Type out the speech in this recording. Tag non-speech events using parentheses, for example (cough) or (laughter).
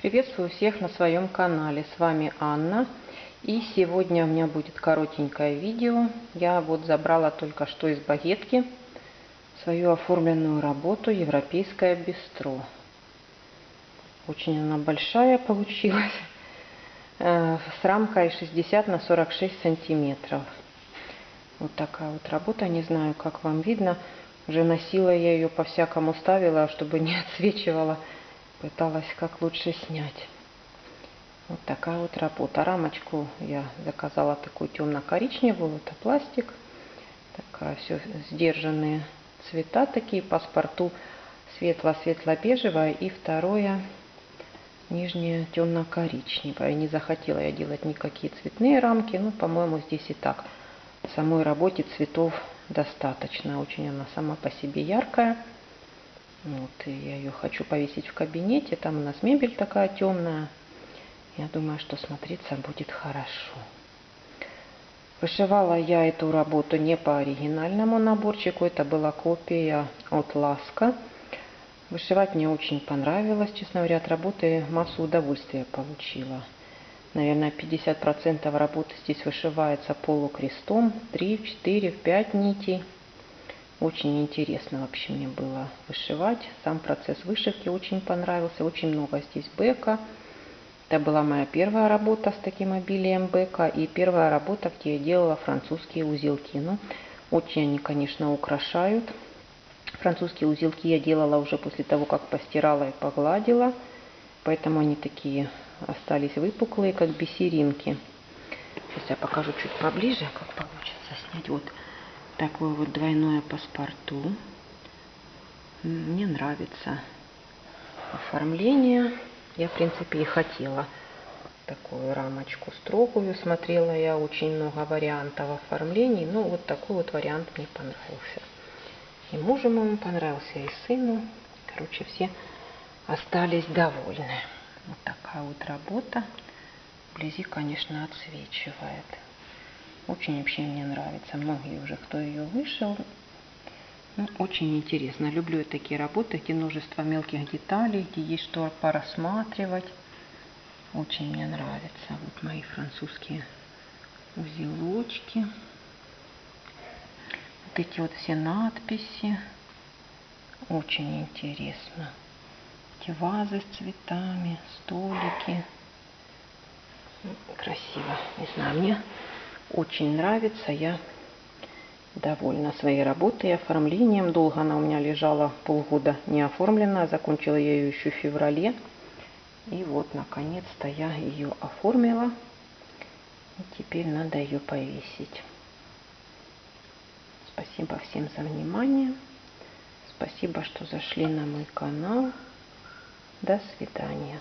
Приветствую всех на своем канале. С вами Анна. И сегодня у меня будет коротенькое видео. Я вот забрала только что из багетки свою оформленную работу «Европейское бистро». Очень она большая получилась. Э, с рамкой 60 на 46 сантиметров. Вот такая вот работа. Не знаю, как вам видно. Уже носила я ее по-всякому ставила, чтобы не (laughs) отсвечивала пыталась как лучше снять. Вот такая вот работа. Рамочку я заказала такую темно-коричневую, это пластик. Такая все сдержанные цвета такие, паспорту светло-светло-бежевая и второе нижнее темно-коричневое. Не захотела я делать никакие цветные рамки, но, по-моему, здесь и так в самой работе цветов достаточно. Очень она сама по себе яркая. Вот, и я ее хочу повесить в кабинете. Там у нас мебель такая темная. Я думаю, что смотреться будет хорошо. Вышивала я эту работу не по оригинальному наборчику. Это была копия от Ласка. Вышивать мне очень понравилось. Честно говоря, от работы массу удовольствия получила. Наверное, 50% работы здесь вышивается полукрестом. 3, 4, 5 нитей. Очень интересно вообще мне было вышивать. Сам процесс вышивки очень понравился. Очень много здесь бэка. Это была моя первая работа с таким обилием бэка. И первая работа, где я делала французские узелки. Ну, очень они, конечно, украшают. Французские узелки я делала уже после того, как постирала и погладила. Поэтому они такие остались выпуклые, как бисеринки. Сейчас я покажу чуть поближе, как получится снять. Вот такое вот двойное паспорту. Мне нравится оформление. Я, в принципе, и хотела такую рамочку строгую. Смотрела я очень много вариантов оформлений. Ну, вот такой вот вариант мне понравился. И мужу моему понравился, и сыну. Короче, все остались довольны. Вот такая вот работа. Вблизи, конечно, отсвечивает. Очень вообще мне нравится. Многие уже, кто ее вышел. Ну, очень интересно. Люблю такие работы, где множество мелких деталей, где есть что порассматривать. Очень мне нравится. Вот мои французские узелочки. Вот эти вот все надписи. Очень интересно. Эти вазы с цветами, столики. Красиво. Не знаю, мне очень нравится. Я довольна своей работой и оформлением. Долго она у меня лежала полгода не оформленная. Закончила я ее еще в феврале. И вот, наконец-то я ее оформила. И теперь надо ее повесить. Спасибо всем за внимание. Спасибо, что зашли на мой канал. До свидания.